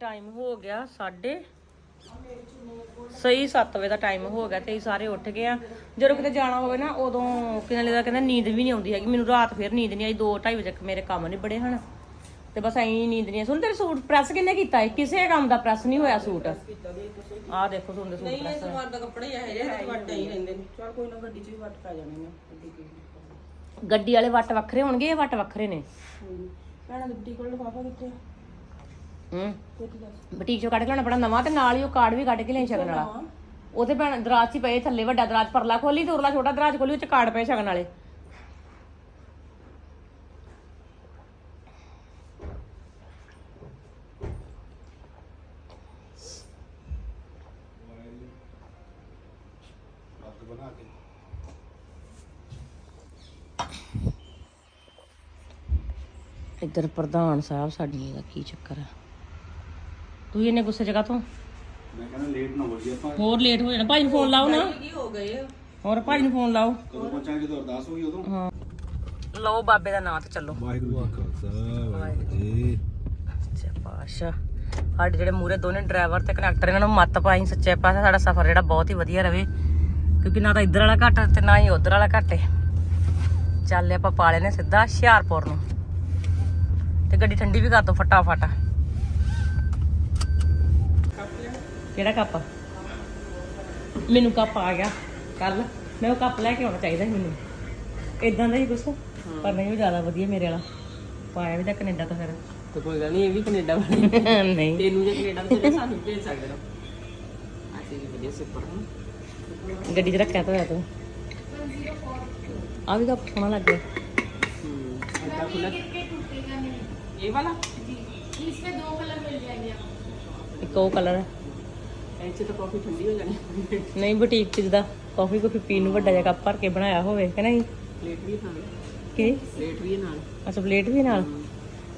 Time ਹੋ ਗਿਆ 7:30 ਸਹੀ 7 ਵਜੇ ਦਾ ਟਾਈਮ ਹੋ ਗਿਆ ਤੇ ਅਸੀਂ ਸਾਰੇ ਉੱਠ ਗਏ ਆ। ਜਦੋਂ ਕਿਤੇ ਜਾਣਾ ਹੋਵੇ ਨਾ ਉਦੋਂ ਕਿਨਾਂ ਦਾ ਕਹਿੰਦਾ ਨੀਂਦ ਵੀ ਨਹੀਂ ਆਉਂਦੀ ਹੈਗੀ। ਮੈਨੂੰ ਰਾਤ ਫੇਰ ਨੀਂਦ ਨਹੀਂ ਆਈ 2:30 ਵਜੇ ਤੱਕ ਮੇਰੇ ਕੰਮ ਨਹੀਂ ਬੜੇ ਹਨ। ਤੇ ਬਸ ਐਂ ਨੀਂਦ ਨਹੀਂ ਸੁਣ ਤੇਰੇ ਸੂਟ ਪ੍ਰੈਸ ਕਿੰਨੇ ਕੀਤਾ ਹੈ ਕਿਸੇ ਕੰਮ ਦਾ ਪ੍ਰੈਸ ਨਹੀਂ ਹੋਇਆ ਸੂਟ। ਆਹ ਦੇਖੋ ਸੁਣ ਦੇ ਸੂਟ ਪ੍ਰੈਸ ਸਵਾਰ ਦਾ ਕੱਪੜਾ ਹੀ ਹੈ ਜਿਹੜੇ ਵੱਟ ਹੀ ਰਹਿੰਦੇ ਨੇ ਚਲ ਕੋਈ ਨਾ ਗੱਡੀ 'ਚ ਵੀ ਵੱਟ ਪੈ ਜਾਣੇ ਨੇ। ਗੱਡੀ ਵਾਲੇ ਵੱਟ ਵੱਖਰੇ ਹੋਣਗੇ ਇਹ ਵੱਟ ਵੱਖਰੇ ਨੇ? ਭੈਣਾਂ ਦੀ ਬੁਟੀਕ ਕੋਲ ਲਿਫਾਫਾ ਕਿੱਥੇ ਹੂੰ। ਬੁਟੀਕ ਚੋਂ ਕੱਢ ਕੇ ਲਿਆਉਣਾ ਬੜਾ ਨਵਾਂ ਤੇ ਨਾਲ ਹੀ ਉਹ ਕਾਰਡ ਵੀ ਕੱਢ ਕੇ ਲੈ ਸ਼ਗਨ ਵਾਲਾ। ਉਹਦੇ ਭੈਣ ਦਰਾਜ 'ਚ ਹੀ ਪਏ ਥੱਲੇ ਵੱਡਾ ਦਰਾਜ ਪਰਲਾ ਖੋਲੀ ਤੇ ਉਰਲਾ ਛੋਟਾ ਦਰਾਜ ਖੋਲੀ ਉਹ 'ਚ ਕਾਰਡ ਪਏ ਸ਼ਗਨ ਵਾਲੇ। ਇੱਧਰ ਪ੍ਰਧਾਨ ਸਾਹਿਬ ਸਾਡੀ ਦਾ ਕੀ ਚੱਕਰ ਆ? ਤੂੰ ਇਹਨੇ ਗੁੱਸੇ ਜਗ੍ਹਾ ਤੋਂ? ਮੈਂ ਕਹਿੰਦਾ ਲੇਟ ਨਾ ਹੋ ਜੀ ਆਪਾਂ। ਹੋਰ ਲੇਟ ਹੋ ਜਾਣਾ। ਭਾਈ ਨੂੰ ਫੋਨ ਲਾਓ ਨਾ। ਕੀ ਹੋ ਗਏ ਆ। ਹੋਰ ਭਾਈ ਨੂੰ ਫੋਨ ਲਾਓ। ਕਦੋਂ ਪਹੁੰਚਾਂਗੇ ਜਦੋਂ ਅਰਦਾਸ ਹੋਈ ਉਦੋਂ? ਹਾਂ। ਲਓ ਬਾਬੇ ਦਾ ਨਾਂ ਤੇ ਚੱਲੋ। ਵਾਹਿਗੁਰੂ ਜੀ ਖਾਲਸਾ ਵਾਹਿਗੁਰੂ ਜੀ ਸੱਚੇ ਪਾਤਸ਼ਾਹ। ਸਾਡੇ ਜਿਹੜੇ ਮੂਰੇ ਦੋਨੇ ਡਰਾਈਵਰ ਤੇ ਕਨੈਕਟਰ ਇਹਨਾਂ ਨੂੰ ਮੱਤ ਪਾਈ ਸੱਚੇ ਪਾਤਸ਼ਾਹ ਸਾਡਾ ਸਫ਼ਰ ਜਿਹੜਾ ਬਹੁਤ ਹੀ ਵਧੀਆ ਰਵੇ। ਕਿਉਂਕਿ ਨਾ ਤਾਂ ਇੱਧਰ ਵਾਲਾ ਘੱਟ ਤੇ ਨਾ ਹੀ ਉੱਧਰ ਵਾਲਾ ਘੱਟ ਹੈ ਚੱਲ ਆਪਾਂ ਪਾਲੇ ਨੇ ਸਿੱਧਾ ਹੁਸ਼ਿਆਰਪੁਰ ਨੂੰ। ਤੇ ਗੱਡੀ ਠੰਡੀ ਵੀ ਕਰ ਦੋ ਫਟਾਫਟ। ਕਿਹੜਾ ਕੱਪ? ਮੈਨੂੰ ਕੱਪ ਆ ਗਿਆ। ਕੱਲ ਮੈਂ ਉਹ ਕੱਪ ਲੈ ਕੇ ਆਉਣਾ ਚਾਹੀਦਾ ਸੀ ਮੈਨੂੰ। ਇਦਾਂ ਦਾ ਹੀ ਕੁਛ ਪਰ ਨਹੀਂ ਉਹ ਜ਼ਿਆਦਾ ਵਧੀਆ ਮੇਰੇ ਵਾਲਾ। ਪਾਇਆ ਵੀ ਤਾਂ ਕੈਨੇਡਾ ਤੋਂ ਫਿਰ। ਤੇ ਕੋਈ ਗੱਲ ਨਹੀਂ ਇਹ ਵੀ ਕੈਨੇਡਾ ਵਾਲੀ ਨਹੀਂ। ਤੈਨੂੰ ਜੇ ਕੈਨੇਡਾ ਤੋਂ ਸਾਨੂੰ ਭੇਜ ਸਕਦੇ ਹੋ। ਅਸੀਂ ਵੀ ਵਧੀਆ ਸੁਪਰ ਹਾਂ ਗੱਡੀ 'ਚ ਰੱਖਿਆ ਤਾਂ ਤੂੰ। ਆ ਵੀ ਤਾਂ ਸੋਹਣਾ ਲੱਗ ਰਿਹਾ ਹੂੰ ਅੱਡਾ ਖੁੱਲਾ ਇਹ ਵਾਲਾ? ਇੱਕ ਉਹ ਕਲਰ ਹੈ। ਇਹ 'ਚ ਤਾਂ ਕਾਫੀ ਠੰਡੀ ਹੋ ਜਾਣੀ ਨਹੀਂ ਬੁਟੀਕ 'ਚ ਜਿੱਦਾਂ ਕਾਫੀ ਕਾਫੀ ਪੀਣ ਨੂੰ ਵੱਡਾ ਜਿਹਾ ਕੱਪ ਭਰ ਕੇ ਬਣਾਇਆ ਹੋਵੇ ਕਿ ਨਹੀਂ? ਪਲੇਟ ਵੀ ਨਾਲ। ਕੀ? ਪਲੇਟ ਵੀ ਨਾਲ। ਅੱਛਾ ਪਲੇਟ ਵੀ ਨਾਲ?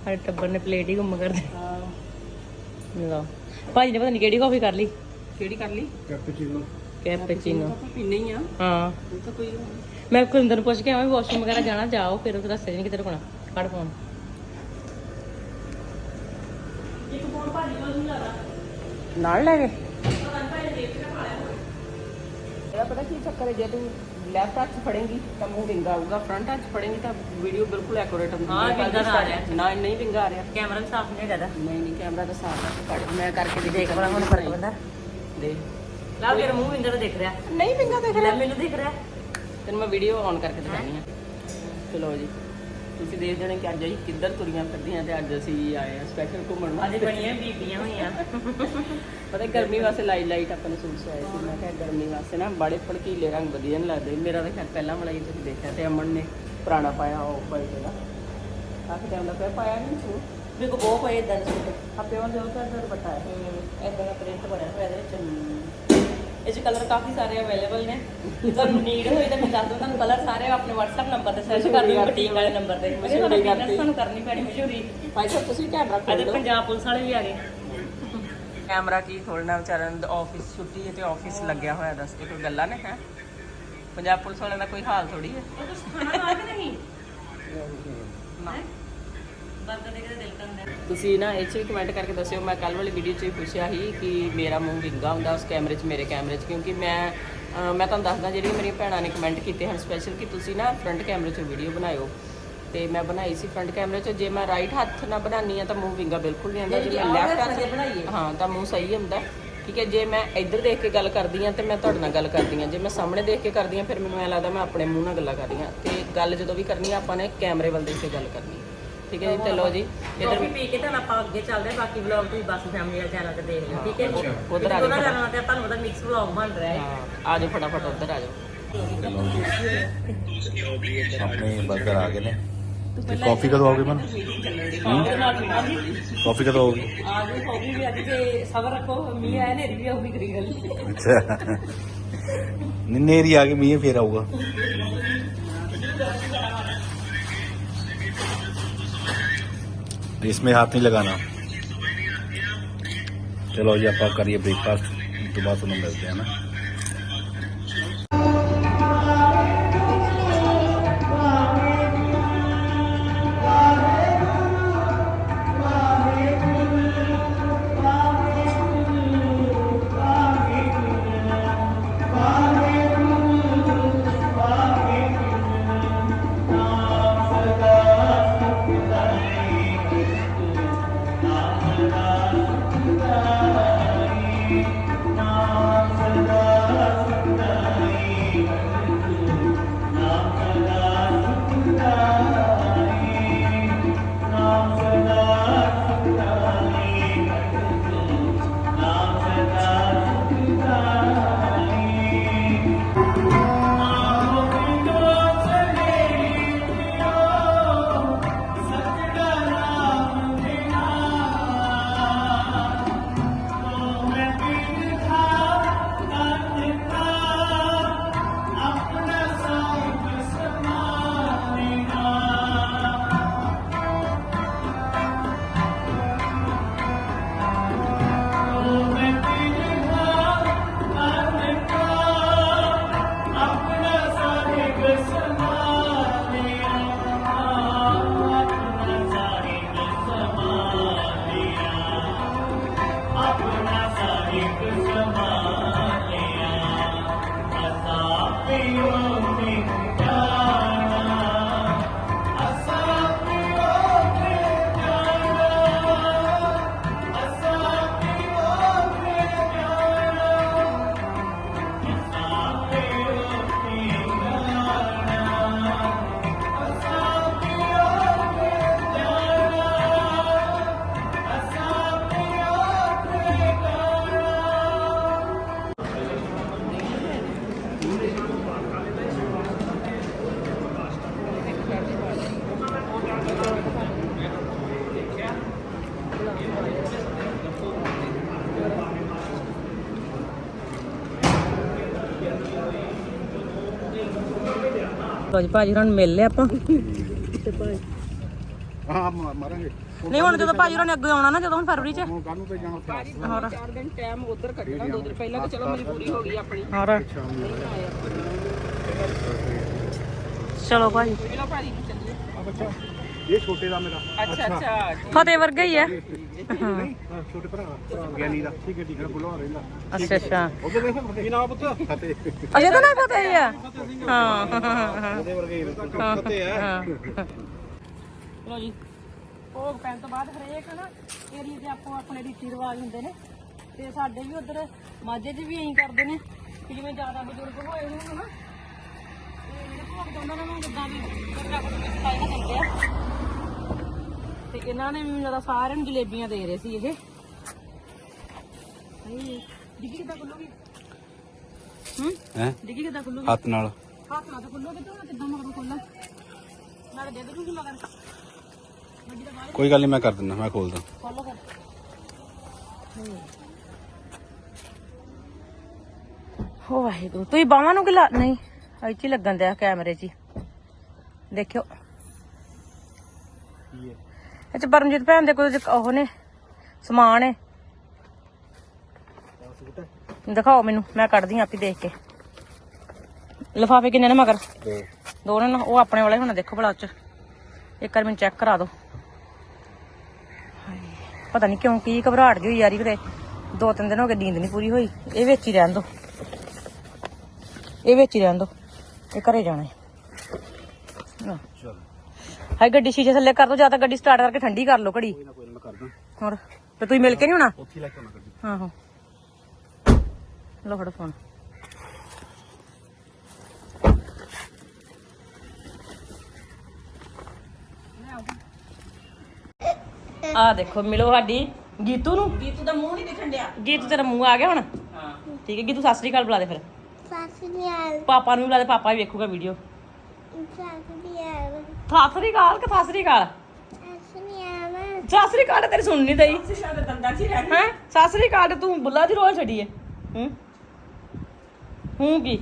ਸਾਡੇ ਟੱਬਰ ਨੇ ਪਲੇਟ ਹੀ ਗੁੰਮ ਕਰਦੇ ਆਹ, ਲਓ। ਭਾਜੀ ਨੇ ਪਤਾ ਨਹੀਂ ਕਿਹੜੀ ਕਾਫੀ ਕਰ ਲਈ? ਕਿਹੜੀ ਕਰ ਲਈ? ਕੈਪਚੀਨੋ ਕੈਪੇਚੀਨੋ ਆਪਾਂ ਪੀਣੇ ਹੀ ਆ। ਹਾਂ। ਉਹ ਤਾਂ ਕੋਈ ਮੈਂ ਕੁਲਿੰਦਰ ਨੂੰ ਪੁੱਛ ਕੇ ਆਵਾਂ ਵਾਸ਼ਰੂਮ ਵਗੈਰਾ ਜਾਣਾ ਜਾਓ ਫਿਰ ਉਹ ਰਸਤੇ 'ਚ ਨਹੀਂ ਕਿਤੇ ਰੁਕਣਾ। ਕੱਢ ਫੋਨ ਨਾਲ ਲੈ ਗਏ ਇਹਦਾ ਪਤਾ ਕੀ ਚੱਕਰ ਹੈ ਜੇ ਤੂੰ ਲੈਫਟ ਹੱਥ ਫੜੇਂਗੀ ਤਾਂ ਮੂੰਹ ਵਿੰਗਾ ਆਊਗਾ। ਫਰੰਟ ਹੱਥ ਫੜੇਂਗੀ ਤਾਂ ਵੀਡੀਓ ਬਿਲਕੁਲ ਐਕੂਰੇਟ ਹੁੰਦੀ। ਹਾਂ, ਹੈ ਵਿੰਗਾ ਤਾਂ ਆ ਰਿਹਾ। ਨਾ ਨਹੀਂ ਵਿੰਗਾ ਆ ਰਿਹਾ। ਕੈਮਰਾ ਵੀ ਸਾਫ਼ ਨਹੀਂ ਹੈਗਾ ਨਹੀਂ ਨਹੀਂ ਕੈਮਰਾ ਤਾਂ ਸਾਫ਼ ਹੈ ਕੱਢ ਮੈਂ ਕਰਕੇ ਵੀ ਦੇਖ ਬੜਾ ਹੁਣ ਫ਼ਰਕ ਪੈਂਦਾ ਦੇ ਲਾ ਤੇਰਾ ਮੂੰਹ ਵਿੰਗਾ ਤਾਂ ਦਿਖ ਰਿਹਾ। ਨਹੀਂ ਵਿੰਗਾ ਦੇਖ ਲੈ ਮੈਨੂੰ ਦਿਖ ਰਿਹਾ। ਤੈਨੂੰ ਮੈਂ ਵੀਡੀਓ ਆਨ ਕਰਕੇ ਦਿਖਾਣੀ ਆ। ਚਲੋ ਜੀ। ਤੁਸੀਂ ਦੇਖ ਜਣੇ ਕਿ ਅੱਜ ਅਸੀਂ ਕਿੱਧਰ ਤੁਰੀਆਂ ਫਿਰਦੀਆਂ ਤੇ ਅੱਜ ਅਸੀਂ ਆਏ ਆ ਸਪੈਸ਼ਲ ਘੁੰਮਣ ਅੱਜ ਬਣੀਆਂ ਬੀਬੀਆਂ ਹੋਈਆਂ। ਪਤਾ ਗਰਮੀ ਵਾਸਤੇ ਲਾਈਟ ਲਾਈਟ ਆਪਾਂ ਨੇ ਸੂਟ ਸਵਾਏ ਸੀ ਮੈਂ ਕਿਹਾ ਗਰਮੀ ਵਾਸਤੇ ਨਾ ਬੜੇ ਭੜਕੀਲੇ ਰੰਗ ਵਧੀਆ ਨਹੀਂ ਲੱਗਦੇ। ਮੇਰਾ ਤਾਂ ਖੈਰ ਪਹਿਲਾਂ ਵਾਲਾ ਹੀ ਤੁਸੀਂ ਦੇਖਿਆ ਤੇ ਅਮਨ ਨੇ ਪੁਰਾਣਾ ਪਾਇਆ ਉਹ ਵਾਈਟ ਦਾ ਕਾਫੀ ਟਾਈਮ ਦਾ ਪਿਆ ਪਾਇਆ ਨਹੀਂ ਸੂਟ। ਮੇਰੇ ਕੋ ਬਹੁਤ ਪਏ ਇਦਾਂ ਦੇ ਸੂਟ। ਆਪੇ ਉਹ ਜੋ ਤਾਂ ਦਰ ਬਟਾ ਹੈ ਇਦਾਂ ਦਾ ਪ੍ਰਿੰਟ ਬਣਿਆ ਹੋਇਆ ਇਹਦੇ ਵਿੱਚ। ਇਹ 'ਚ ਕਲਰ ਕਾਫੀ ਸਾਰੇ ਅਵੇਲੇਬਲ ਨੇ। ਜੇ ਤੁਹਾਨੂੰ ਨੀਡ ਹੋਈ ਤਾਂ ਮੈਂ ਦੱਸ ਦੂੰ ਤੁਹਾਨੂੰ ਕਲਰ ਸਾਰੇ ਆਪਣੇ WhatsApp ਨੰਬਰ ਤੇ ਸਰਚ ਕਰ ਦਿਓ ਬੁਟੀਕ ਵਾਲੇ ਨੰਬਰ ਤੇ। ਮਸ਼ਹੂਰੀ ਤੁਹਾਨੂੰ ਕਰਨੀ ਪੈਣੀ ਮਸ਼ਹੂਰੀ ਭਾਈ ਸਾਹਿਬ ਤੁਸੀਂ ਧਿਆਨ ਰੱਖੋ ਅੱਜ ਪੰਜਾਬ ਪੁਲਿਸ ਵਾਲੇ ਵੀ ਆ ਗਏ। ਕੈਮਰਾ ਕੀ ਖੋਲਣਾ ਵਿਚਾਰਿਆਂ ਦਾ ਆਫਿਸ ਛੁੱਟੀ ਹੈ ਤੇ ਆਫਿਸ ਲੱਗਿਆ ਹੋਇਆ ਦੱਸ ਕੇ ਕੋਈ ਗੱਲਾਂ ਨੇ ਹੈ? ਪੰਜਾਬ ਪੁਲਿਸ ਵਾਲਿਆਂ ਦਾ ਕੋਈ ਹਾਲ ਥੋੜੀ ਹੈ? ਖਾਣਾ ਆ ਕਿ ਨਹੀਂ। ਨਾ। ਬਰਗਰ ਦੇ ਕੇ ਦਿਲ ਕਰਦਾ। ਤੁਸੀਂ ਨਾ ਇਹ 'ਚ ਵੀ ਕਮੈਂਟ ਕਰਕੇ ਦੱਸਿਓ ਮੈਂ ਕੱਲ ਵਾਲੀ ਵੀਡੀਓ 'ਚ ਵੀ ਪੁੱਛਿਆ ਸੀ ਕਿ ਮੇਰਾ ਮੂੰਹ ਵਿੰਗਾ ਹੁੰਦਾ ਉਸ ਕੈਮਰੇ 'ਚ ਮੇਰੇ ਕੈਮਰੇ 'ਚ ਕਿਉਂਕਿ ਮੈਂ ਅਹ ਮੈਂ ਤੁਹਾਨੂੰ ਦੱਸਦਾ ਜਿਹੜੀਆਂ ਮੇਰੀਆਂ ਭੈਣਾਂ ਨੇ ਕਮੈਂਟ ਕੀਤੇ ਹਨ ਸਪੈਸ਼ਲ ਕਿ ਤੁਸੀਂ ਨਾ ਫਰੰਟ ਕੈਮਰੇ 'ਚ ਵੀਡੀਓ ਬਣਾਇਓ। ਤੇ ਮੈਂ ਬਣਾਈ ਸੀ ਫਰੰਟ ਕੈਮਰੇ 'ਚ ਜੇ ਮੈਂ ਰਾਈਟ ਹੱਥ ਨਾਲ ਬਣਾਉਣੀ ਆ ਤਾਂ ਮੂੰਹ ਵਿੰਗਾ ਬਿਲਕੁਲ ਨਹੀਂ ਆਉਂਦਾ ਜੇ ਮੈਂ ਲੈਫਟ ਹੱਥ ਬਣਾਈਏ ਹਾਂ। ਤਾਂ ਮੂੰਹ ਸਹੀ ਹੁੰਦਾ। ਠੀਕ ਹੈ ਜੇ ਮੈਂ ਇੱਧਰ ਦੇਖ ਕੇ ਗੱਲ ਕਰਦੀ ਆ ਤੇ ਮੈਂ ਤੁਹਾਡੇ ਨਾਲ ਗੱਲ ਕਰਦੀ ਆ ਜੇ ਮੈਂ ਸਾਹਮਣੇ ਦੇਖ ਕੇ ਕਰਦੀ ਆ ਫਿਰ ਮੈਨੂੰ ਐ ਲੱਗਦਾ ਮੈਂ ਆਪਣੇ ਮੂੰਹ ਨਾਲ ਗੱਲਾਂ ਕਰ ਰਹੀ ਆ ਤੇ ਗੱਲ ਜਦੋਂ ਵੀ ਕਰਨੀ ਆ ਆਪਾਂ ਨੇ ਕੈਮਰੇ ਵੱਲ ਦੇਖ ਕੇ ਗੱਲ ਕਰਨੀ ਆ। ਠੀਕ ਹੈ ਜੀ ਤੇ ਲਓ ਜੀ ਇੱਧਰ ਕਾਫੀ ਪੀ ਕੇ ਤਾਂ ਆਪਾਂ ਅੱਗੇ ਚੱਲਦੇ ਹਾਂ, ਬਾਕੀ ਵਲੌਗ ਤੁਸੀਂ ਬਸ ਫੈਮਿਲੀ ਵਾਲੇ ਚੈਨਲ ਤੇ ਦੇਖ ਲਿਓ ਠੀਕ ਹੈ ਉੱਧਰ ਆ ਦੋਨਾਂ ਚੈਨਲਾਂ ਤੇ ਤੁਹਾਨੂੰ ਉਹਦਾ ਮਿਕਸ ਵਲੌਗ ਬਣ ਰਿਹਾ ਹੈ। ਹਾਂ ਆ ਜਾਓ ਫਟਾਫਟ ਉੱਧਰ ਆ ਜਾਓ। ਆਪਣੇ ਬਰਗਰ ਆ ਗਏ ਨੇ। ਤੇ ਕਾਫੀ ਕਦੋਂ ਆਉਗੀ ਮਨ? ਕਾਫੀ ਕਦੋਂ ਆਉਗੀ ਆ ਗਈ ਹੋਗੀ ਵੀ ਅੱਜ ਤੇ ਸਬਰ ਰੱਖੋ ਮੀਂਹ ਆਇਆ ਨੇ ਵੀ ਆਉਗੀ ਕਰੀ ਗੱਲ। ਅੱਛਾ। ਨੇਰੀ ਆ ਗਈ ਮੀਂਹ ਫੇਰ ਆਊਗਾ। इसमें हाथ नहीं लगाना चलो जी आप करिए ब्रेकफास्ट तो बाद सुनो मिलते हैं ना ਲੋ ਜੀ ਭਾਜੀ ਹੁਣ ਮਿਲ ਲਿਆ ਆਪਾਂ। ਹਾਂ ਮਾਰਾਂਗੇ। ਨਹੀਂ ਹੁਣ ਜਦੋਂ ਭਾਜੀ ਨੇ ਅੱਗੇ ਆਉਣਾ ਨਾ ਜਦੋਂ ਹੁਣ ਫਰਵਰੀ ਚ। ਹੁਣ ਤੇ ਜਾਣਾ ਹੋਰ ਚਾਰ ਦਿਨ ਟਾਈਮ ਉਧਰ ਕੱਢਣਾ ਦੋ ਦਿਨ ਪਹਿਲਾਂ ਤਾਂ ਚਲੋ ਮਜਬੂਰੀ ਹੋ ਗਈ ਆਪਣੀ। ਹੋਰ। ਚਲੋ ਭਾਜੀ। ਚਲੋ ਭਾਜੀ ਨੂੰ ਚੱਲੀਏ। ਆ ਬੱਚਾ। ਇਹ ਛੋਟੇ ਦਾ ਮੇਰਾ। ਅੱਛਾ ਅੱਛਾ ਫਤਿਹ ਵਰਗਾ ਹੀ ਆ ਨਹੀਂ ਹਾਂ, ਛੋਟੇ ਭਰਾ ਭਰਾ ਗਿਆਨੀ ਦਾ ਠੀਕ ਹੈ ਠੀਕ ਹੈ ਬੁਲਾ ਰਹਿੰਦਾ। ਅੱਛਾ ਅੱਛਾ। ਉਹਦੇ ਦੇਖ ਕੀ ਨਾਮ ਪੁੱਤ? ਫਤਿਹ। ਅਜੇ ਤਾਂ ਨਾ ਫਤਿਹ ਹੀ ਆ। ਹਾਂ ਹਾਂ ਉਹਦੇ ਵਰਗੇ ਹੀ ਫਤਿਹ ਹੈ। ਹਾਂ ਲੋ ਜੀ। ਭੋਗ ਪੈਣ ਤੋਂ ਬਾਅਦ ਹਰੇਕ ਨਾ ਏਰੀਏ ਦੇ ਆਪੋ ਆਪਣੇ ਰੀਤੀ ਰਿਵਾਜ ਹੁੰਦੇ ਨੇ। ਤੇ ਸਾਡੇ ਵੀ ਉਧਰ ਮਾਝੇ 'ਚ ਵੀ ਐਂ ਕਰਦੇ ਨੇ ਕਿ ਜਿਵੇਂ ਜ਼ਿਆਦਾ ਬਜ਼ੁਰਗ ਹੋਏ ਹੋਣ ਨਾ ਤੇ ਜਿਹੜੇ ਭੋਗ ਤੋਂ ਉਹਨਾਂ ਨੂੰ ਜਿੱਦਾਂ ਵੀ ਰੱਬ ਨੂੰ ਸਫ਼ਾਈ ਨਾ ਦਿੰਦੇ ਆ। ਤੇ ਇਹਨਾਂ ਨੇ ਵੀ ਜ਼ਿਆਦਾ ਸਾਰਿਆਂ ਨੂੰ ਜਲੇਬੀਆਂ ਦੇ ਰਹੇ ਸੀ ਇਹ। ਹਾਏ ਡਿੱਗੀ ਕਿੱਦਾਂ ਖੁੱਲੂਗੀ? ਹੂੰ? ਹੈ? ਡਿੱਗੀ ਕਿੱਦਾਂ ਖੁੱਲੂਗੀ? ਹੱਥ ਨਾਲ। ਹੱਥ ਨਾਲ ਤਾਂ ਖੁੱਲੋਗੇ ਤਾਂ ਕਿੱਦਾਂ ਮਗਰੋਂ ਖੋਲਾਂ ਮੈਂ ਤਾਂ ਦੇ ਦੂੰਗੀ ਮਗਰ ਵੱਡੀ ਦਾ ਬਾਹਰ ਕੋਈ ਗੱਲ ਨਹੀਂ ਮੈਂ ਕਰ ਦਿੰਦਾ ਮੈਂ ਖੋਲਦਾ। ਖੋਲੋ ਫਿਰ ਹੋ ਵਾਹਿਗੁਰੂ ਤੁਸੀਂ ਬਾਹਾਂ ਨੂੰ ਕਿਲਾ ਨਹੀਂ ਇੱਥੇ ਹੀ ਲੱਗਣ ਦਿਆ ਕੈਮਰੇ 'ਚ ਹੀ। ਦੇਖਿਓ। ਇਹ ਚ ਪਰਮਜੀਤ ਭੈਣ ਦੇ ਕੁਝ ਉਹ ਨੇ ਸਮਾਨ ਹੈ ਦਿਖਾਓ ਮੈਨੂੰ ਮੈਂ ਕੱਢਦੀ ਆਂ ਆਪੀ ਦੇਖ ਕੇ। ਲਿਫਾਫੇ ਕਿੰਨੇ ਨੇ ਮਗਰ? ਦੋ। ਨੇ ਨਾ ਉਹ ਆਪਣੇ ਵਾਲੇ ਹੁਣ ਦੇਖੋ ਭਲਾ ਚ। ਇੱਕ ਵਾਰ ਮੈਨੂੰ ਚੈੱਕ ਕਰਾ ਦਿਓ ਪਤਾ ਨਹੀਂ ਕਿਉਂ ਕੀ ਘਬਰਾਹਟ ਜਿਹੀ ਹੋਈ ਯਾਰੀ ਕਿਤੇ। ਦੋ ਤਿੰਨ ਦਿਨ ਹੋ ਗਏ ਨੀਂਦ ਨਹੀਂ ਪੂਰੀ ਹੋਈ। ਇਹ ਵਿੱਚ ਹੀ ਰਹਿਣ ਦੋ। ਇਹ ਵਿੱਚ ਹੀ ਰਹਿਣ ਦੋ। ਇਹ ਘਰੇ ਜਾਣਾ ਹੈ। ਚਲ। ਹਾਏ ਗੱਡੀ ਸ਼ੀਸ਼ੇ ਥੱਲੇ ਕਰ ਦੋ ਜਾਂ ਤਾਂ ਗੱਡੀ ਸਟਾਰਟ ਕਰਕੇ ਠੰਡੀ ਕਰ ਲਓ ਘੜੀ। ਕੋਈ ਨਾ ਕੋਈ ਨਾ ਮੈਂ ਕਰਦਾ। ਹੋਰ ਤੇ ਤੁਸੀਂ ਮਿਲ ਕੇ ਨਹੀਂ ਹੋਣਾ? ਉੱਥੇ ਲੈ ਕੇ ਆਉਣਾ ਗੱਡੀ। ਆਹੋ। ਲੋ ਫੜੋ ਫੋਨ। ਆ ਦੇਖੋ ਮਿਲੋ ਸਾਡੀ ਗੀਤੂ ਨੂੰ। ਗੀਤੂ ਦਾ ਮੂੰਹ ਨਹੀਂ ਦਿਖਣ ਡਿਆ। ਗੀਤੂ ਤੇਰਾ ਮੂੰਹ ਆ ਗਿਆ ਹੁਣ? ਹਾਂ। ਠੀਕ ਹੈ ਗੀਤੂ ਸਤਿ ਸ੍ਰੀ ਅਕਾਲ ਬੁਲਾ ਦੇ ਫਿਰ। ਸਾਸਰੀਆਲ ਪਾਪਾ ਨੂੰ ਵੀ ਬੁਲਾ ਦੇ ਪਾਪਾ ਵੀ ਵੇਖੂਗਾ ਵੀਡੀਓ ਸਾਸਰੀਆਲ ਸਤਿ ਸ੍ਰੀ ਅਕਾਲ ਕਿ ਸਤਿ ਸ੍ਰੀ ਅਕਾਲ? ਸਾਸਰੀਆਲ ਸਤਿ ਸ੍ਰੀ ਅਕਾਲ ਤਾਂ ਤੇਰੀ ਸੁਣ ਨਹੀਂ ਦਈ ਦੰਦਾਂ 'ਚ ਹੀ ਰਹਿ ਹੈ? ਸਤਿ ਸ੍ਰੀ ਅਕਾਲ ਤੇ ਬੁੱਲਾ ਦੀ ਰੋਲ ਛੱਡੀਏ ਹੂੰ? ਹੂੰ ਕੀ?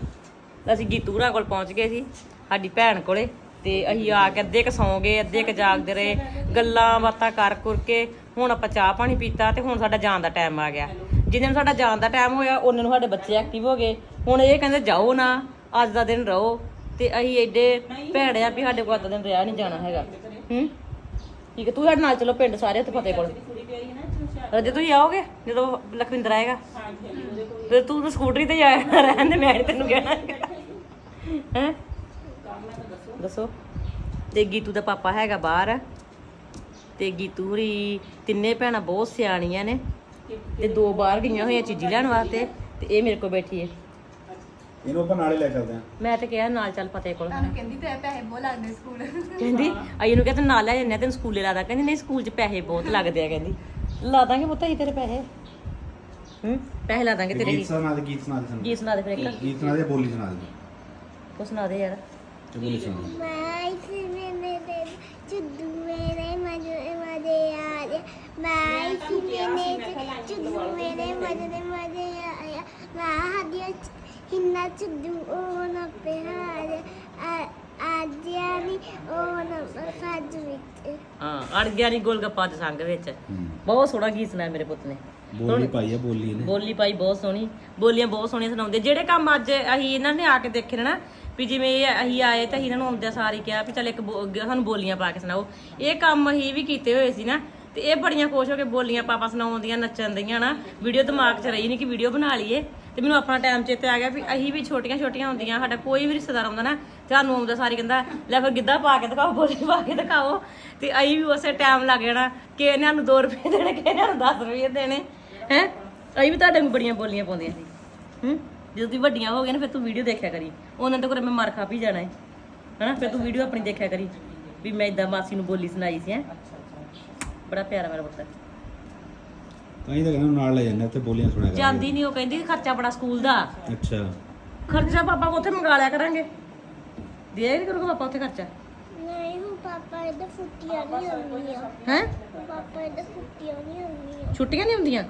ਅਸੀਂ ਗੀਤੂ ਹੋਰਾਂ ਕੋਲ ਪਹੁੰਚ ਗਏ ਸੀ ਸਾਡੀ ਭੈਣ ਕੋਲੇ ਤੇ ਅਸੀਂ ਆ ਕੇ ਅੱਧੇ ਕ ਸੌਂ ਗਏ ਅੱਧੇ ਕ ਜਾਗਦੇ ਰਹੇ ਗੱਲਾਂ ਬਾਤਾਂ ਕਰ ਕਰ ਕੇ ਹੁਣ ਆਪਾਂ ਚਾਹ ਪਾਣੀ ਪੀਤਾ ਤੇ ਹੁਣ ਸਾਡਾ ਜਾਣ ਦਾ ਟਾਈਮ ਆ ਗਿਆ। ਜਿੰਨੇ ਨੂੰ ਸਾਡਾ ਜਾਣ ਦਾ ਟਾਈਮ ਹੋਇਆ ਉਹਨਾਂ ਨੂੰ ਸਾਡੇ ਬੱਚੇ ਐਕਟਿਵ ਹੋ ਗਏ। ਹੁਣ ਇਹ ਕਹਿੰਦੇ ਜਾਓ ਨਾ ਅੱਜ ਦਾ ਦਿਨ ਰਹੋ। ਤੇ ਅਸੀਂ ਐਡੇ ਭੈੜੇ ਆ ਵੀ ਸਾਡੇ ਕੋਲ ਅੱਜ ਦਿਨ ਰਿਹਾ ਨਹੀਂ ਜਾਣਾ ਹੈਗਾ। ਹੂੰ? ਠੀਕ ਹੈ ਤੂੰ ਸਾਡੇ ਨਾਲ ਚਲੋ ਪਿੰਡ ਸਾਰੇ ਉੱਥੇ ਫਤਿਹ ਕੋਲ ਰਜੇ, ਤੁਸੀਂ ਆਓਗੇ ਜਦੋਂ ਲਖਵਿੰਦਰ ਆਏਗਾ? ਫਿਰ ਤੂੰ ਤਾਂ ਸਕੂਟਰੀ ਤੇ ਜਾਇਆ ਰਹਿਣ ਦੇ, ਮੈਂ ਨੀ ਤੈਨੂੰ ਕਹਿਣਾ ਹੈ? ਦੱਸੋ। ਤੇ ਗੀਤੂ ਦਾ ਪਾਪਾ ਹੈਗਾ ਬਾਹਰ। ਤੇ ਗੀਤੂ ਹੋਰੀ ਤਿੰਨੇ ਭੈਣਾਂ ਬਹੁਤ ਸਿਆਣੀਆਂ ਨੇ। ਤੇ ਦੋ ਬਾਹਰ ਗਈਆਂ ਹੋਈਆਂ ਚੀਜ਼ੀ ਲੈਣ ਵਾਸਤੇ। ਤੇ ਇਹ ਮੇਰੇ ਕੋਲ ਬੈਠੀ ਹੈ। ਇਹਨੂੰ ਆਪਾਂ ਨਾਲੇ ਲੈ ਚੱਲਦੇ ਆ ਮੈਂ ਤੇ ਕਿਹਾ ਨਾਲ ਚੱਲ ਫਤਿਹ ਕੋਲ। ਕਹਿੰਦੀ ਤੇ ਪੈਸੇ ਬਹੁਤ ਲੱਗਦੇ ਸਕੂਲ। ਕਹਿੰਦੀ ਆਈ ਨੂੰ ਕਹਿੰਦਾ ਨਾਲ ਲੈ ਜੰਨੇ ਤੈਨੂੰ ਸਕੂਲੇ ਲਾ ਦਾਂ। ਕਹਿੰਦੀ ਨਹੀਂ ਸਕੂਲ 'ਚ ਪੈਸੇ ਬਹੁਤ ਲੱਗਦੇ ਆ ਕਹਿੰਦੀ। ਲਾ ਦਾਂਗੇ ਪੁੱਤ ਅਸੀਂ ਤੇਰੇ ਪੈਸੇ। ਹੂੰ? ਪੈਸੇ ਲਾ ਦਾਂਗੇ ਤੇਰੇ ਗੀਤ ਸੁਣਾ ਦੇ ਗੀਤ ਸੁਣਾ ਦੇ ਸਾਨੂੰ। ਗੀਤ ਸੁਣਾ ਦੇ ਫਿਰ ਇੱਕ। ਗੀਤ ਸੁਣਾ ਦੇ ਬੋਲੀ ਸੁਣਾ ਦੇ? ਉਹ ਸੁਣਾ ਦੇ ਯਾਰ। ਤੇ ਬੋਲੀ ਸੁਣਾ ਦੇ। ਮੈਂ ਇਸ ਮੇਰੇ ਦੇ ਚੁੱਦੂ ਮੇਰੇ ਮਜੇ ਮਜੇ ਆ। ਰਿਹਾ ਮੈਂ ਇਸ ਮੇਰੇ ਚੁੱਦੂ ਮੇਰੇ ਮਜੇ ਮਜੇ ਆ। ਰਿਹਾ ਮੈਂ ਹදිਆ ਹਿੰਨਾ ਚੁੱਦੂ ਉਹ ਨਾ ਪਿਆਰ ਆਜਿਆ ਵੀ ਉਹ ਨਾ ਫੱਜ ਵਿੱਚ। ਹਾਂ ਅੜ ਗਿਆ ਨਹੀਂ ਗੋਲਗੱਪਾ ਦੇ ਸੰਗ ਵਿੱਚ। ਹੂੰ। ਬਹੁਤ ਸੋਹਣਾ ਗੀਤ ਸੁਣਾਇਆ ਮੇਰੇ ਪੁੱਤ ਨੇ। ਬੋਲੀ ਪਾਈ ਆ ਬੋਲੀ ਇਹਨੇ। ਬੋਲੀ ਪਾਈ ਬਹੁਤ ਸੋਹਣੀ ਬੋਲੀਆਂ ਬਹੁਤ ਸੋਹਣੀਆਂ ਸੁਣਾਉਂਦੇ। ਜਿਹੜੇ ਕੰਮ ਅੱਜ ਅਸੀਂ ਇਹਨਾਂ ਨੇ ਆ ਕੇ ਦੇਖੇ ਨੇ ਨਾ ਵੀ ਜਿਵੇਂ ਇਹ ਅਸੀਂ ਆਏ ਤਾਂ ਅਸੀਂ ਇਹਨਾਂ ਨੂੰ ਆਉਂਦਿਆਂ ਸਾਰੀ ਕਿਹਾ ਵੀ ਚੱਲ ਇੱਕ ਸਾਨੂੰ ਬੋਲੀਆਂ ਪਾ ਕੇ ਸੁਣਾਓ। ਇਹ ਕੰਮ ਅਸੀਂ ਵੀ ਕੀਤੇ ਹੋਏ ਸੀ ਨਾ ਤੇ ਇਹ ਬੜੀਆਂ ਖੁਸ਼ ਹੋ ਕੇ ਬੋਲੀਆਂ ਪਾਪਾ ਸੁਣਾਉਂਦੀਆਂ ਨੱਚਣ ਦੀਆਂ ਨਾ। ਵੀਡੀਓ ਦਿਮਾਗ 'ਚ ਰਹੀ ਨਹੀਂ ਕਿ ਵੀਡੀਓ ਬਣਾ ਲਈਏ। ਤੇ ਮੈਨੂੰ ਆਪਣਾ ਟਾਈਮ ਚੇਤੇ ਆ ਗਿਆ ਵੀ ਅਸੀਂ ਵੀ ਛੋਟੀਆਂ ਛੋਟੀਆਂ ਹੁੰਦੀਆਂ ਸਾਡਾ ਕੋਈ ਵੀ ਰਿਸ਼ਤੇਦਾਰ ਆਉਂਦਾ ਨਾ ਸਾਨੂੰ ਆਉਂਦਾ ਸਾਰੀ ਕਹਿੰਦਾ ਲੈ ਫਿਰ ਗਿੱਧਾ ਪਾ ਕੇ ਦਿਖਾਓ ਬੋਲੀ ਪਾ ਕੇ ਦਿਖਾਓ। ਤੇ ਅਸੀਂ ਵੀ ਉਸੇ ਟਾਈਮ ਲੱਗ ਜਾਣਾ ਕਿ ਇਹਨਾਂ ਨੂੰ 2 ਰੁਪਏ ਦੇਣੇ ਕਿ ਇਹਨਾਂ ਨੂੰ 10 ਰੁਪਏ ਦੇਣੇ ਹੈ? ਅਸੀਂ ਵੀ ਤੁਹਾਡੇ ਨੂੰ ਬੜੀਆਂ ਬੋਲੀਆਂ ਪਾਉਂਦੀਆਂ ਸੀ। ਹੂੰ? ਜਦੋਂ ਤੁਸੀਂ ਵੱਡੀਆਂ ਹੋ ਗਏ ਨਾ ਫਿਰ ਤੂੰ ਵੀਡੀਓ ਦੇਖਿਆ ਕਰੀ। ਉਹਨਾਂ ਤੋਂ ਕੋਲ ਮੈਂ ਮਾਰ ਖਾ ਵੀ ਜਾਣਾ ਹੈ ਹਨਾ? ਫਿਰ ਤੂੰ ਵੀਡੀਓ ਆਪਣੀ ਦੇਖਿਆ ਕਰੀ। ਵੀ ਮੈਂ ਇਦਾਂ ਮਾਸੀ ਨੂੰ ਬੋਲੀ ਸੁਣਾਈ ਸੀ ਹੈ? ਬੜਾ ਪਿਆਰਾ ਮੇਰਾ ਪੁੱਤ ਤਾਂ ਹੀ ਤਾਂ ਕਹਿੰਦਾ ਨਾਲ ਲੈ ਜਾਂਦੇ ਉੱਥੇ ਬੋਲੀਆਂ ਸੁਣਿਆ ਕਰ ਜਾਂਦੀ ਨਹੀਂ ਉਹ ਕਹਿੰਦੀ ਖਰਚਾ ਬੜਾ ਸਕੂਲ ਦਾ। ਅੱਛਾ। ਖਰਚਾ ਪਾਪਾ ਕੋ ਉੱਥੇ ਮੰਗਾ ਲਿਆ ਕਰਾਂਗੇ। ਦੇ ਨਹੀਂ ਕਰੂਗਾ ਪਾਪਾ ਉੱਥੇ ਖਰਚਾ? ਨਹੀਂ ਹੁਣ ਪਾਪਾ ਇਹਦਾ ਫੁੱਟੀਆਂ ਨਹੀਂ ਹੁੰਦੀਆਂ ਹੈ? ਪਾਪਾ ਇਹਦਾ ਫੁੱਟੀਆਂ ਨਹੀਂ ਹੁੰਦੀਆਂ ਛੁੱਟੀਆਂ ਨਹੀਂ ਹੁੰਦੀਆਂ?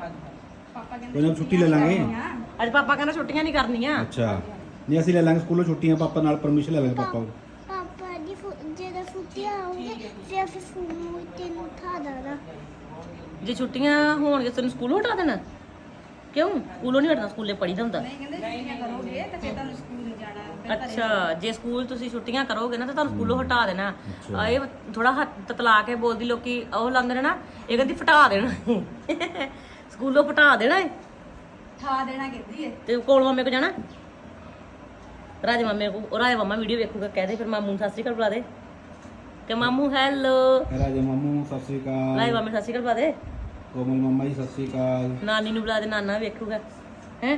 ਕੋਈ ਨਾ ਛੁੱਟੀ ਲੈ ਲਾਂਗੇ। ਅੱਜ ਪਾਪਾ ਕਹਿੰਦਾ ਛੁੱਟੀਆਂ ਨਹੀਂ ਕਰਨੀਆਂ। ਅੱਛਾ। ਨਹੀਂ ਅਸੀਂ ਲੈ ਲਾਂਗੇ ਸਕੂਲੋਂ ਛੁੱਟੀਆਂ ਪਾਪਾ ਨਾਲ ਪਰਮਿਸ਼ਨ ਲੈ ਲਾਂਗੇ ਪਾਪਾ ਕੋਲ। ਜਾਣਗੇ ਫਿਰ ਅਸੀਂ ਸਕੂਲ ਤੈਨੂੰ ਉਠਾ ਦੇਣਾ। ਜੇ ਛੁੱਟੀਆਂ ਹੋਣਗੇ ਤੈਨੂੰ ਸਕੂਲੋਂ ਹਟਾ ਦੇਣਾ? ਕਿਉਂ? ਸਕੂਲੋਂ ਨਹੀਂ ਹਟਣਾ ਸਕੂਲੇ ਪੜੀਦਾ ਹੁੰਦਾ। ਅੱਛਾ ਜੇ ਸਕੂਲ ਤੁਸੀਂ ਛੁੱਟੀਆਂ ਕਰੋਗੇ ਨਾ ਤਾਂ ਤੁਹਾਨੂੰ ਸਕੂਲੋਂ ਹਟਾ ਦੇਣਾ। ਆ ਇਹ ਥੋੜਾ ਹੱਥ ਤਤਲਾ ਕੇ ਬੋਲਦੀ ਲੋਕੀ ਉਹ ਨੇ ਨਾ ਇਹ ਕਹਿੰਦੀ ਫਟਾ ਦੇਣਾ। ਸਕੂਲੋਂ ਫਟਾ ਦੇਣਾ ਏ ਠਾ ਦੇਣਾ ਕਹਿੰਦੀ ਏ ਤੇ ਕੋਲ ਮਾਮੇ ਕੋ ਜਾਣਾ? ਰਾਜੇ ਮਾਮੇ ਕੋ ਉਹ ਰਾਜੇ ਮਾਮਾ ਵੀਡੀਓ ਵੇਖੂਗਾ ਕਹਦੇ ਫਿਰ ਮਾਮੂ ਨੂੰ ਸਤਿ ਸ਼੍ਰੀ ਅਕਾਲ ਬੁਲਾ ਦੇ। ਕਿ ਮਾਮੂ ਹੈਲੋ। ਰਾਜੇ ਮਾਮੂ ਸਤਿ ਸ੍ਰੀ ਅਕਾਲ। ਰਾਜੇ ਮਾਮੇ ਸਤਿ ਸ਼੍ਰੀ ਅਕਾਲ ਬੁਲਾ ਦੇ। ਕੋਮਲ ਮਾਮਾ ਜੀ ਸਤਿ ਸ੍ਰੀ ਅਕਾਲ। ਨਾਨੀ ਨੂੰ ਬੁਲਾ ਦੇ ਨਾਨਾ ਵੇਖੂਗਾ। ਹੈ?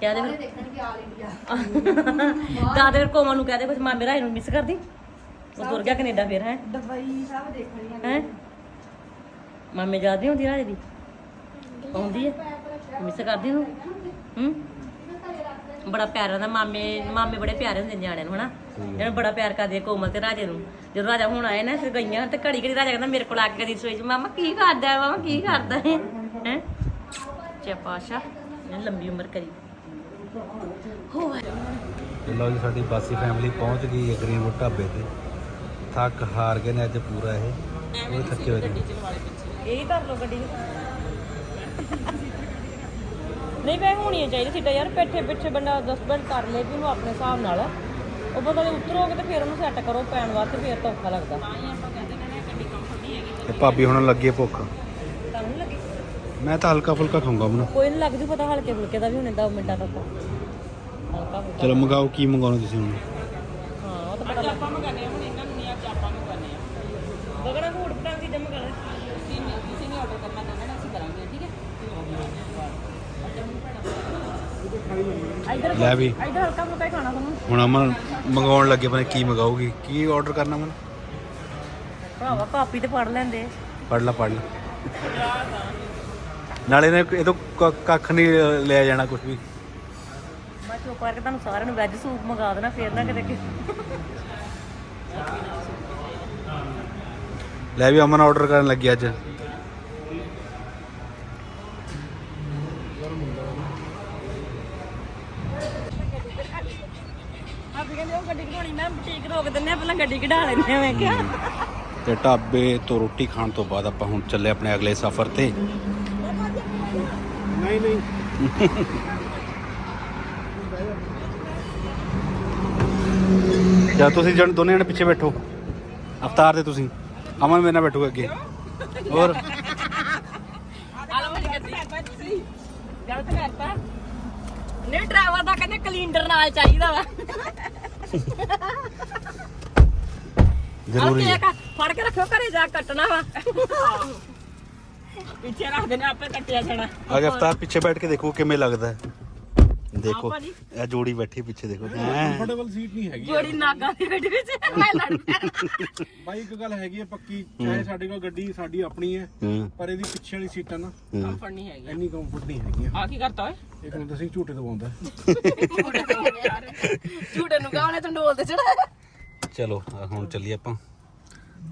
ਕਹਦੇ ਫਿਰ। ਦੇਖਣਗੇ ਆਲ ਇੰਡੀਆ। ਦਾਦੇ ਫਿਰ ਕੋਮਲ ਨੂੰ ਕਹਦੇ ਕੁਝ ਮਾਮੇ ਰਾਏ ਨੂੰ ਮਿਸ ਕਰਦੀ। ਉਹ ਤੁਰ ਗਿਆ ਕੈਨੇਡਾ ਫਿਰ ਹੈ? ਦੁਬਈ ਸਭ ਦੇਖਣੀਆਂ ਹੈ? ਮਾਮੇ ਜਾਂਦੀ ਹੁੰਦੀ ਰਾਜੇ ਦੀ? ਆਉਂਦੀ ਹੈ ਮਿਸ ਕਰਦੀ ਨੂੰ ਹੂੰ? ਬੜਾ ਪਿਆਰਾ ਦਾ ਮਾਮੇ ਮਾਮੇ ਬੜੇ ਪਿਆਰੇ ਹੁੰਦੇ ਨਿਆਣਿਆਂ ਨੂੰ ਹਨਾ? ਇਹਨਾਂ ਬੜਾ ਪਿਆਰ ਕਰਦੇ ਕੋਮਲ ਤੇ ਰਾਜੇ ਨੂੰ। ਜਦੋਂ ਰਾਜਾ ਹੁਣ ਆਏ ਨਾ ਫਿਰ ਗਈਆਂ ਤੇ ਘੜੀ ਘੜੀ ਰਾਜਾ ਕਹਿੰਦਾ ਮੇਰੇ ਕੋਲ ਆ ਕੇ ਕਦੀ ਸੋਈ ਮਾਮਾ ਕੀ ਕਰਦਾ ਮਾਮਾ ਕੀ ਕਰਦਾ? ਹੈ? ਹੈ ਚੇ ਪਾਸ਼ਾ ਇਹਨੇ ਲੰਬੀ ਉਮਰ ਕਰੀ। ਹੋ ਤੇ ਲਓ ਜੀ ਸਾਡੀ ਬਾਸੀ ਫੈਮਿਲੀ ਪਹੁੰਚ ਗਈ ਹੈ ਗਰੀਨਵੁੱਡ ਢਾਬੇ ਤੇ। ਥੱਕ ਹਾਰ ਗਏ ਨੇ ਅੱਜ ਪੂਰਾ ਇਹ। ਉਹ ਥੱਕੇ ਹੋਏ ਨੇ। ਇਹ ਕਰ ਲੋ ਗੱਡੀ ਨਹੀਂ ਬੈ ਹੋਣੀ ਚਾਹੀਦੀ ਸੀਟਾਂ ਯਾਰ ਪਿੱਛੇ ਪਿੱਛੇ ਬੰਦਾ ਐਡਜਸਟਮੈਂਟ ਕਰ ਲੇ ਵੀ ਉਹਨੂੰ ਆਪਣੇ ਹਿਸਾਬ ਨਾਲ। ਉਹ ਬਦਲੇ ਉਤਰੋਗੇ ਤੇ ਫਿਰ ਉਹਨੂੰ ਸੈੱਟ ਕਰੋ ਪੈਣ ਵਾਸਤੇ ਫਿਰ ਤਾਂ ਔਖਾ ਲੱਗਦਾ। ਤੇ ਭਾਬੀ ਹੁਣ ਲੱਗੀ ਭੁੱਖ। ਤੁਹਾਨੂੰ ਲੱਗੀ। ਮੈਂ ਤਾਂ ਹਲਕਾ ਫੁਲਕਾ ਖਾਊਂਗਾ ਹੁਣ। ਕੋਈ ਨਹੀਂ ਲੱਗ ਜੂ ਪਤਾ ਹਲਕੇ ਫੁਲਕੇ ਦਾ ਵੀ ਹੁਣੇ 10 ਮਿੰਟਾਂ ਤੱਕ। ਹਲਕਾ ਫੁਲਕਾ। ਚਲੋ ਮੰਗਾਓ ਕੀ ਮੰਗਾਉਣਾ ਤੁਸੀਂ ਹੁਣ? ਹਾਂ ਉਹ ਤਾਂ ਪਤਾ ਆਪਾਂ ਮੰਗਾਨੇ ਹੁਣ ਇਹਨਾਂ ਨੂੰ ਨਹੀਂ ਅੱਜ ਆਪਾਂ ਮੰਗਾਨੇ ਆ ਬਗੜਾ ਫੂਡ ਪਟਾਂ ਦੀ ਜਮ ਕਰ ਤੁਸੀਂ ਨਹੀਂ ਤੁਸੀਂ ਨਹੀਂ ਆਰਡਰ ਕਰਨਾ ਚਾਹੁੰਦੇ ਨਾ ਅਸੀਂ ਕਰਾਂਗੇ ਠੀਕ ਹੈ ਇਧਰ ਲੈ ਵੀ। ਇਧਰ ਹਲਕਾ ਫੁਲਕਾ ਹੀ ਖਾਣਾ ਤੁਹਾਨੂੰ। ਹੁਣ ਅਮਨ ਮੰਗਾਉਣ ਲੱਗੇ ਪਤਾ ਕੀ ਮੰਗਾਉਗੀ ਕੀ ਆਰਡਰ ਕਰਨਾ ਮਨ ਭਰਾਵਾ ਕਾਪੀ ਤੇ ਪੜ ਲੈਂਦੇ। ਪੜ ਲਾ ਪੜ ਲਾ। ਨਾਲੇ ਨੇ ਇਹ ਤੋਂ ਕ- ਕੱਖ ਨਹੀਂ ਲਿਆ ਜਾਣਾ ਕੁਝ ਵੀ। ਮੈਂ ਚੁੱਪ ਕਰਕੇ ਤੁਹਾਨੂੰ ਸਾਰਿਆਂ ਨੂੰ ਵੈਜ ਸੂਪ ਮੰਗਾ ਦੇਣਾ ਫੇਰ ਨਾ ਕਿਤੇ ਕਿ- ਲੈ ਵੀ ਅਮਨ ਆਰਡਰ ਕਰਨ ਲੱਗੀ ਅੱਜ ਆਪੀ ਕਹਿੰਦੇ ਉਹ ਗੱਡੀ ਕਢਾਉਣੀ ਮੈਂ ਬੁਟੀਕ ਰੋਕ ਦਿੰਨੇ ਆ ਪਹਿਲਾਂ ਗੱਡੀ ਕਢਾ ਲੈਂਦੇ ਆ ਮੈਂ ਕਿਹਾ। ਤੇ ਢਾਬੇ ਤੋਂ ਰੋਟੀ ਖਾਣ ਤੋਂ ਬਾਅਦ ਆਪਾਂ ਹੁਣ ਚੱਲੇ ਆਪਣੇ ਅਗਲੇ ਸਫ਼ਰ ਤੇ। ਨਹੀਂ ਨਹੀਂ। ਜਾਂ ਤੁਸੀਂ ਜਣ ਦੋਨੇ ਜਣੇ ਪਿੱਛੇ ਬੈਠੋ। ਅਵਤਾਰ ਦੇ ਤੁਸੀਂ। ਅਮਨ ਮੇਰੇ ਨਾਲ ਬੈਠੂਗਾ ਅੱਗੇ। ਹੋਰ? ਆਲਮ ਵਾਲੀ ਗੱਡੀ। ਗਲਤ ਕਰਤਾ। ਨਹੀਂ ਡਰਾਈਵਰ ਦਾ ਕਹਿੰਦੇ ਕਲੀਨਰ ਨਾਲ ਚਾਹੀਦਾ ਵਾ। ਜ਼ਰੂਰੀ ਹੈ। ਫੜ ਕੇ ਰੱਖਿਓ ਘਰੇ ਜਾ ਕੱਟਣਾ ਵਾ। ਪਿੱਛੇ ਰੱਖ ਦੇਣੇ ਆਪੇ ਕੱਟਿਆ ਜਾਣਾ। ਅਗੇ ਅਵਤਾਰ ਪਿੱਛੇ ਬੈਠ ਕੇ ਦੇਖੋ ਕਿਵੇਂ ਲੱਗਦਾ ਹੈ। ਦੇਖੋ। ਇਹ ਜੋੜੀ ਬੈਠੀ ਪਿੱਛੇ ਦੇਖੋ। ਹੈਂ। ਕੰਫਰਟੇਬਲ ਸੀਟ ਨਹੀਂ ਹੈਗੀ। ਜੋੜੀ ਨਾਗਾ ਦੀ ਗੱਡੀ ਵਿੱਚ ਮੈਂ ਲੜ ਪਿਆ ਬਾਈ ਇੱਕ ਗੱਲ ਹੈਗੀ ਹੈ ਪੱਕੀ। ਚਾਹੇ ਸਾਡੇ ਕੋਲ ਗੱਡੀ ਸਾਡੀ ਆਪਣੀ ਹੈ ਹੂੰ। ਪਰ ਇਹਦੀ ਪਿੱਛੇ ਵਾਲੀ ਸੀਟਾਂ ਨਾ। ਕੰਫਰਟ ਨਹੀਂ ਹੈਗੀ। ਇੰਨੀ ਕੰਫਰਟ ਨਹੀਂ ਹੈਗੀਆਂ ਆ। ਕੀ ਕਰਤਾ ਓਏ? ਇੱਕ ਨੂੰ ਤੁਸੀਂ ਝੂਟੇ ਦਵਾਉਂਦਾ ਝੂਟੇ ਨੂੰ ਗਾਉਣੇ ਤੋਂ ਡੋਲ ਤੇ ਚੜਾ ਚਲੋ ਆ ਹੁਣ ਚੱਲੀਏ ਆਪਾਂ।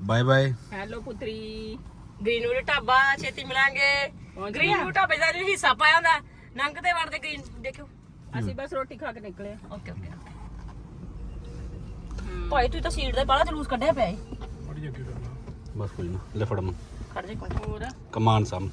ਬਾਏ ਬਾਏ ਹੈਲੋ ਪੁੱਤਰੀ। ਗ੍ਰੀਨਵੁੱਡ ਢਾਬਾ ਛੇਤੀ ਮਿਲਾਂਗੇ। ਗ੍ਰੀਨਵੁੱਡ ਢਾਬੇ ਦਾ ਜੋ ਹਿੱਸਾ ਪਾਇਆ ਹੁੰਦਾ। ਨੰਗ ਤੇ ਵੜਦੇ ਗ੍ਰੀਨ ਦੇਖਿਓ। ਅਸੀਂ ਬਸ ਰੋਟੀ ਖਾ ਕੇ ਨਿਕਲੇ ਆ। ਓਕੇ ਓਕੇ ਭਾਈ ਤੂੰ ਤਾਂ ਸੀਟ ਦਾ ਬਾਹਲਾ ਜਲੂਸ ਕੱਢਿਆ ਪਿਆ ਏ ਬੜੀ ਅੱਗੇ ਕਰਨਾ? ਬਸ ਕੋਈ ਨਾ ਲੈ ਫੜ ਖੜ ਜਾ ਕੋਈ। ਹੋਰ ਕਮਾਨ ਸਾਮ ਤੂੰ